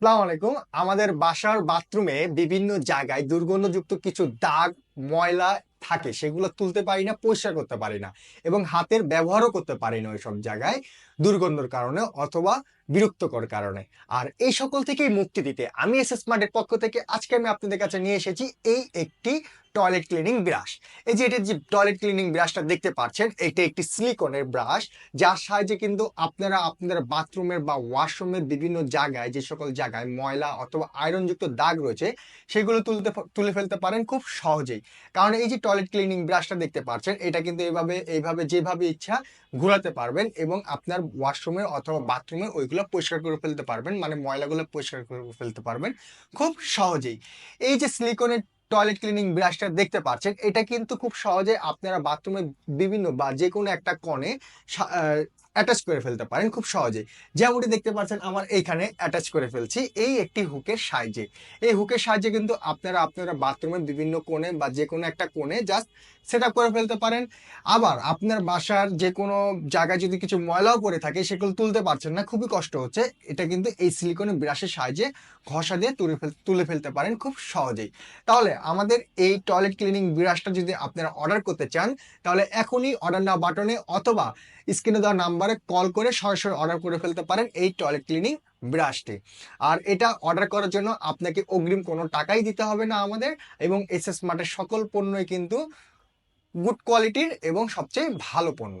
আসসালামু আলাইকুম। আমাদের বাসার বাথরুমে বিভিন্ন জায়গায় দুর্গন্ধযুক্ত কিছু দাগ, ময়লা থাকে, সেগুলো তুলতে পারি না, পরিষ্কার করতে পারি না এবং হাতের ব্যবহারও করতে পারি না ওইসব জায়গায় দুর্গন্ধর কারণে অথবা বিরক্তকর কারণে। আর এই সকল থেকেই মুক্তি দিতে আমি এস এস স্মার্টের পক্ষ থেকে আজকে আমি আপনাদের কাছে নিয়ে এসেছি এই একটি টয়লেট ক্লিনিং ব্রাশ এই যে এটা যে টয়লেট ক্লিনিং ব্রাশটা দেখতে পাচ্ছেন, এটা একটি সিলিকনের ব্রাশ যার সাহায্যে কিন্তু আপনারা আপনাদের বাথরুমের বা ওয়াশরুমের বিভিন্ন জায়গায়, যে সকল জায়গায় ময়লা অথবা আয়রনযুক্ত দাগ রয়েছে, সেগুলো তুলতে তুলে ফেলতে পারেন খুব সহজেই। কারণ এই যে টয়লেট ক্লিনিং ব্রাশটা দেখতে পাচ্ছেন, এটা কিন্তু এইভাবে এইভাবে যেভাবে ইচ্ছা ঘোরাতে পারবেন এবং আপনার ওয়াশরুমে অথবা বাথরুমে ওইগুলো পরিষ্কার করে ফেলতে পারবেন মানে ময়লাগুলো পরিষ্কার করে ফেলতে পারবেন খুব সহজেই। এই যে সিলিকনের টয়লেট ক্লিনিং ব্রাশটা দেখতে পাচ্ছেন, এটা কিন্তু খুব সহজে আপনারা বাথরুমের বিভিন্ন বা যে কোনো একটা কণে অ্যাটাচ করে ফেলতে পারেন খুব সহজেই। যেমনটি দেখতে পাচ্ছেন, আমার এইখানে অ্যাটাচ করে ফেলছি। এই একটি হুকের সাহায্যে। এই হুকের সাহায্যে কিন্তু আপনারা আপনারা বাথরুমের বিভিন্ন কোণে বা যে কোনো একটা কোণে জাস্ট সেট করে ফেলতে পারেন। আবার আপনার বাসার যে কোনো জায়গায় যদি কিছু ময়লাও পড়ে থাকে, সেগুলো তুলতে পারছেন না, খুবই কষ্ট হচ্ছে। এটা কিন্তু এই সিলিকনের ব্রাশের সাহায্যে ঘষা দিয়ে তুলে ফেল, তুলে ফেলতে পারেন খুব সহজেই। তাহলে আমাদের এই টয়লেট ক্লিনিং ব্রাশটা যদি আপনারা অর্ডার করতে চান, তাহলে এখনই অর্ডার নাও বাটনে অথবা স্ক্রিনে দেওয়া নাম্বারে কল করে সরাসরি অর্ডার করে ফেলতে পারেন এই টয়লেট ক্লিনিং ব্রাশটি আর এটা অর্ডার করার জন্য আপনাকে অগ্রিম কোনো টাকাই দিতে হবে না আমাদের এবং এস এস মার্টের সকল পণ্যই কিন্তু গুড কোয়ালিটির এবং সবচেয়ে ভালো পণ্য।